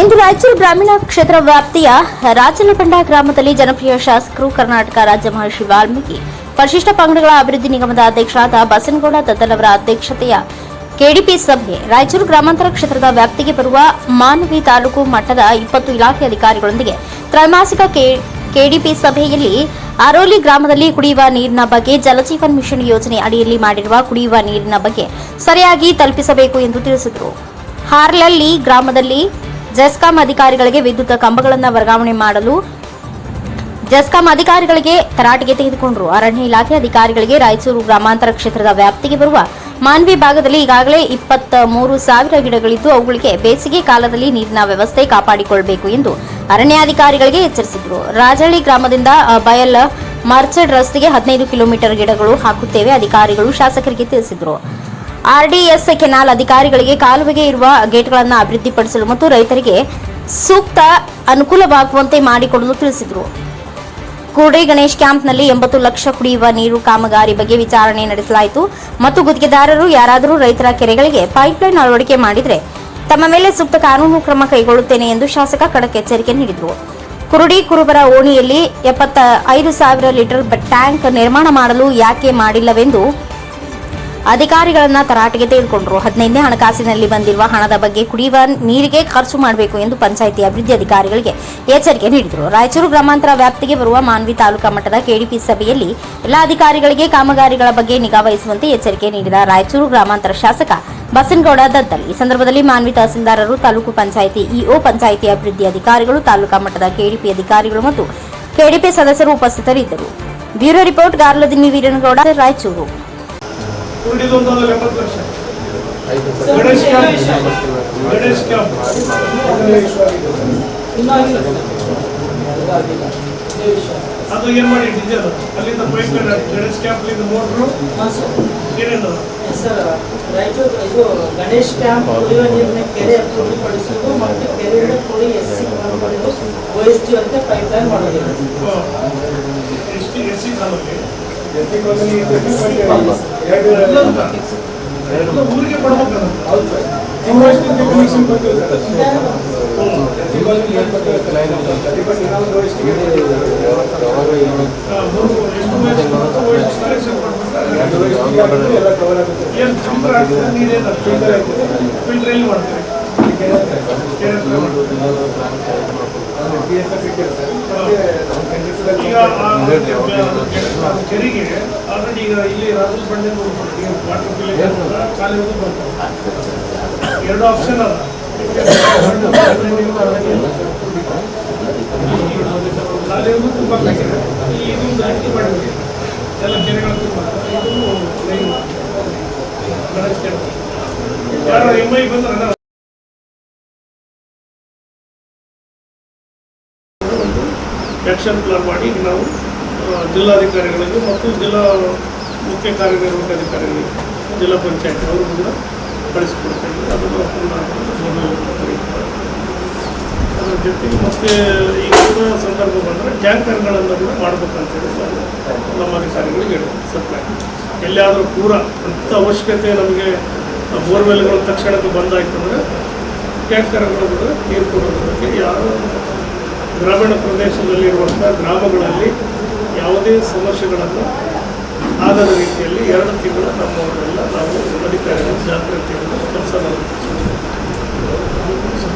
ಇಂದು ರಾಯಚೂರು ಗ್ರಾಮೀಣ ಕ್ಷೇತ್ರ ವ್ಯಾಪ್ತಿಯ ರಾಜಲಪಂಡ ಗ್ರಾಮದಲ್ಲಿ ಜನಪ್ರಿಯ ಶಾಸಕರು ಕರ್ನಾಟಕ ರಾಜ್ಯ ಮಹರ್ಷಿ ವಾಲ್ಮೀಕಿ. ಪರಿಶಿಷ್ಟ ಪಂಗಡಗಳ ಅಭಿವೃದ್ಧಿ ನಿಗಮದ ಅಧ್ಯಕ್ಷರಾದ ಬಸನಗೌಡ ಅವರ ಅಧ್ಯಕ್ಷತೆಯ ಕೆಡಿಪಿ ಸಭೆ ರಾಯಚೂರು ಗ್ರಾಮಾಂತರ ಕ್ಷೇತ್ರದ ವ್ಯಾಪ್ತಿಗೆ ಬರುವ ಮಾನವಿ ತಾಲೂಕು ಮಟ್ಟದ ಇಪ್ಪತ್ತು ಇಲಾಖೆ ಅಧಿಕಾರಿಗಳೊಂದಿಗೆ ತ್ರೈಮಾಸಿಕ ಕೆಡಿಪಿ ಸಭೆಯಲ್ಲಿ ಅರೋಲಿ ಗ್ರಾಮದಲ್ಲಿ ಕುಡಿಯುವ ನೀರಿನ ಬಗ್ಗೆ ಜಲಜೀವನ್ ಮಿಷನ್ ಯೋಜನೆ ಅಡಿಯಲ್ಲಿ ಮಾಡಿರುವ ಕುಡಿಯುವ ನೀರಿನ ಬಗ್ಗೆ ಸರಿಯಾಗಿ ತಲುಪಿಸಬೇಕು ಎಂದು ತಿಳಿಸಿದರು. ಹಾರ್ಲಲ್ಲಿ ಗ್ರಾಮದಲ್ಲಿ ಜೆಸ್ಕಾಂ ಅಧಿಕಾರಿಗಳಿಗೆ ವಿದ್ಯುತ್ ಕಂಬಗಳನ್ನು ವರ್ಗಾವಣೆ ಮಾಡಲು ಜೆಸ್ಕಾಂ ಅಧಿಕಾರಿಗಳಿಗೆ ತರಾಟೆಗೆ ತೆಗೆದುಕೊಂಡರು. ಅರಣ್ಯ ಇಲಾಖೆ ಅಧಿಕಾರಿಗಳಿಗೆ ರಾಯಚೂರು ಗ್ರಾಮಾಂತರ ಕ್ಷೇತ್ರದ ವ್ಯಾಪ್ತಿಗೆ ಬರುವ ಮಾನ್ವಿ ಭಾಗದಲ್ಲಿ ಈಗಾಗಲೇ ಇಪ್ಪತ್ತ್ ಮೂರು ಸಾವಿರ ಗಿಡಗಳಿದ್ದು, ಅವುಗಳಿಗೆ ಬೇಸಿಗೆ ಕಾಲದಲ್ಲಿ ನೀರಿನ ವ್ಯವಸ್ಥೆ ಕಾಪಾಡಿಕೊಳ್ಳಬೇಕು ಎಂದು ಅರಣ್ಯಾಧಿಕಾರಿಗಳಿಗೆ ಎಚ್ಚರಿಸಿದರು. ರಾಜಹಳ್ಳಿ ಗ್ರಾಮದಿಂದ ಬಯಲ್ ಮರ್ಚಡ್ ರಸ್ತೆಗೆ ಹದಿನೈದು ಕಿಲೋಮೀಟರ್ ಗಿಡಗಳು ಹಾಕುತ್ತೇವೆ, ಅಧಿಕಾರಿಗಳು ಶಾಸಕರಿಗೆ ತಿಳಿಸಿದರು. ಆರ್ಡಿಎಸ್ ಕೆನಾಲ್ ಅಧಿಕಾರಿಗಳಿಗೆ ಕಾಲುವೆಗೆ ಇರುವ ಗೇಟ್ಗಳನ್ನು ಅಭಿವೃದ್ಧಿಪಡಿಸಲು ಮತ್ತು ರೈತರಿಗೆ ಸೂಕ್ತ ಅನುಕೂಲವಾಗುವಂತೆ ಮಾಡಿಕೊಡಲು ತಿಳಿಸಿದರು. ಕೂಡೆ ಗಣೇಶ್ ಕ್ಯಾಂಪ್ನಲ್ಲಿ ಎಂಬತ್ತು ಲಕ್ಷ ಕುಡಿಯುವ ನೀರು ಕಾಮಗಾರಿ ಬಗ್ಗೆ ವಿಚಾರಣೆ ನಡೆಸಲಾಯಿತು ಮತ್ತು ಗುತ್ತಿಗೆದಾರರು ಯಾರಾದರೂ ರೈತರ ಕೆರೆಗಳಿಗೆ ಪೈಪ್ಲೈನ್ ಅಳವಡಿಕೆ ಮಾಡಿದರೆ ತಮ್ಮ ಮೇಲೆ ಸೂಕ್ತ ಕಾನೂನು ಕ್ರಮ ಕೈಗೊಳ್ಳುತ್ತೇನೆ ಎಂದು ಶಾಸಕ ಖಡಕ್ ಎಚ್ಚರಿಕೆ ನೀಡಿದರು. ಕುರುಡಿ ಕುರುಬರ ಓಣಿಯಲ್ಲಿ ಎಪ್ಪತ್ತ ಐದು ಸಾವಿರ ಲೀಟರ್ ಟ್ಯಾಂಕ್ ನಿರ್ಮಾಣ ಮಾಡಲು ಯಾಕೆ ಮಾಡಿಲ್ಲವೆಂದು ಅಧಿಕಾರಿಗಳನ್ನ ತರಾಟೆಗೆ ತೆಗೆದುಕೊಂಡರು ಹದಿನೈದನೇ ಹಣಕಾಸಿನಲ್ಲಿ ಬಂದಿರುವ ಹಣದ ಬಗ್ಗೆ ಕುಡಿಯುವ ನೀರಿಗೆ ಖರ್ಚು ಮಾಡಬೇಕು ಎಂದು ಪಂಚಾಯಿತಿ ಅಭಿವೃದ್ಧಿ ಅಧಿಕಾರಿಗಳಿಗೆ ಎಚ್ಚರಿಕೆ ನೀಡಿದರು. ರಾಯಚೂರು ಗ್ರಾಮಾಂತರ ವ್ಯಾಪ್ತಿಗೆ ಬರುವ ಮಾನ್ವಿ ತಾಲೂಕಾ ಮಟ್ಟದ ಕೆಡಿಪಿ ಸಭೆಯಲ್ಲಿ ಎಲ್ಲ ಅಧಿಕಾರಿಗಳಿಗೆ ಕಾಮಗಾರಿಗಳ ಬಗ್ಗೆ ನಿಗಾ ವಹಿಸುವಂತೆ ಎಚ್ಚರಿಕೆ ನೀಡಿದ ರಾಯಚೂರು ಗ್ರಾಮಾಂತರ ಶಾಸಕ ಬಸನಗೌಡ ದದ್ದಲ್ ಈ ಸಂದರ್ಭದಲ್ಲಿ ಮಾನ್ವಿ ತಹಸೀಲ್ದಾರರು, ತಾಲೂಕು ಪಂಚಾಯಿತಿ ಇಒ, ಪಂಚಾಯಿತಿ ಅಭಿವೃದ್ಧಿ ಅಧಿಕಾರಿಗಳು, ತಾಲೂಕಾ ಮಟ್ಟದ ಕೆಡಿಪಿ ಅಧಿಕಾರಿಗಳು ಮತ್ತು ಕೆಡಿಪಿ ಸದಸ್ಯರು ಉಪಸ್ಥಿತರಿದ್ದರು. Bureau report ಗಾರ್ಲದಿನಿ Veeranagouda, Raichur. ಉಳಿದೊಂದು ಒಂದು ಎಂಬತ್ತು ಲಕ್ಷ ಗಣೇಶ್ ಕ್ಯಾಂಪ್ ಗಣೇಶ್ ಕ್ಯಾಂಪ್ ಅದು ಏನು ಮಾಡಿ ಡೀಸೆಲ್ ಅಲ್ಲಿಂದ ಪೈಪ್ ಗಣೇಶ್ ಕ್ಯಾಂಪ್ಲಿಂದ ಮೋಟ್ರು ಏನೇನು ಸರ್ ರಾಯಚೂರು ಇದು ಗಣೇಶ್ ಕ್ಯಾಂಪ್ ಕುಡಿಯುವ ನೀರಿನ ಕೆರೆ ಅಭಿವೃದ್ಧಿಪಡಿಸುವುದು ಮತ್ತು ಕೆರೆಯಿಂದ ಕುಡಿ ಎಸ್ ಸಿ ಒ ಎಸ್ ಟಿ ಅಂತ ಪೈಪ್ಲೈನ್ ಮಾಡೋದಿಲ್ಲ ಎಸ್ ಟಿ ಎಸ್ ಸಿ ಕಾಲಕ್ಕೆ ಎಲ್ಲ ಊರಿಗೆ ಕೊಡ್ಬೇಕಲ್ಲ ಆ, ಮೂರು ಎಷ್ಟು ವಯಸ್ಸು ಬರುತ್ತೋ ಅಷ್ಟು ಕಲೆಕ್ಷನ್ ಕೊಡ್ಬೇಕು ಏನು ಫಿಲ್ಟರ್ ಆಗ್ತದೆ ನೀರೇನು ಫಿಲ್ಟರ್ ಆಗ್ತದೆ ಫಿಲ್ಟರ್ ಎಲ್ಲಿ ಮಾಡ್ತೀವಿ ಕೆರೆ ಹತ್ರ ಮಾಡ್ತೀವಿ. ಈಗ ಆ ಕೆರೆಗೆ ಆಲ್ರೆಡಿ ಈಗ ಇಲ್ಲಿ ರಾಜಲ್ ಬಂಡೆ ವಾಟರ್ ಫಿಲ್ಲಿಂಗ್ ಕಾಲೇಜ್ ಬರ್ತಾರೆ. ಎರಡು ಆಪ್ಷನ್ ಅದ ಕಾಲೇಜು ತುಂಬ ಕಟ್ಟಿದೆ ಇದೊಂದು ಮಾಡಿದೆ ಮಾಡಿದ್ವಿ ಎಲ್ಲ ಕೆರೆಗಳು ತುಂಬ ಇದು ಲೈನ್ ಗಣೇಶ ಯಾರು ಎಂ ಐ ಬಂದ್ರೆ ಆ್ಯಕ್ಷನ್ ಪ್ಲಾನ್ ಮಾಡಿ ನಾವು ಜಿಲ್ಲಾಧಿಕಾರಿಗಳಿಗೆ ಮತ್ತು ಜಿಲ್ಲಾ ಮುಖ್ಯ ಕಾರ್ಯನಿರ್ವಾಹಕ ಅಧಿಕಾರಿಗಳಿಗೆ, ಜಿಲ್ಲಾ ಪಂಚಾಯತ್ ಅವರು ಕೂಡ ಕಳಿಸಿಕೊಡ್ತೇವೆ ಅದನ್ನು ಪೂರ್ಣ ಅದರ ಜೊತೆಗೆ ಮತ್ತೆ ಈ ಕೂಡ ಸಂದರ್ಭ ಬಂದರೆ ಟ್ಯಾಂಕರ್ಗಳನ್ನು ಕೂಡ ಮಾಡ್ಬೇಕಂತೇಳಿ ನಮ್ಮ ಅಧಿಕಾರಿಗಳಿಗೆ ಸಪ್ಲೈ ಎಲ್ಲಿಯಾದರೂ ಪೂರ ಅಂಥ ಅವಶ್ಯಕತೆ ನಮಗೆ ಬೋರ್ವೆಲ್ಗಳು ತಕ್ಷಣಕ್ಕೆ ಬಂದಾಯ್ತು ಅಂದರೆ ಟ್ಯಾಂಕರ್ಗಳು ಕೂಡ ನೀರು ಕೊಡೋದಕ್ಕೆ ಯಾರು ಗ್ರಾಮೀಣ ಪ್ರದೇಶದಲ್ಲಿರುವಂಥ ಗ್ರಾಮಗಳಲ್ಲಿ ಯಾವುದೇ ಸಮಸ್ಯೆಗಳನ್ನು ಆಗದ ರೀತಿಯಲ್ಲಿ ಎರಡು ತಿಂಗಳು ನಮ್ಮವರೆಲ್ಲ ನಾವು ಅಧಿಕಾರಿಗಳು ಜಾಗೃತಿಯನ್ನು ಕೆಲಸ ಮಾಡುತ್ತೇವೆ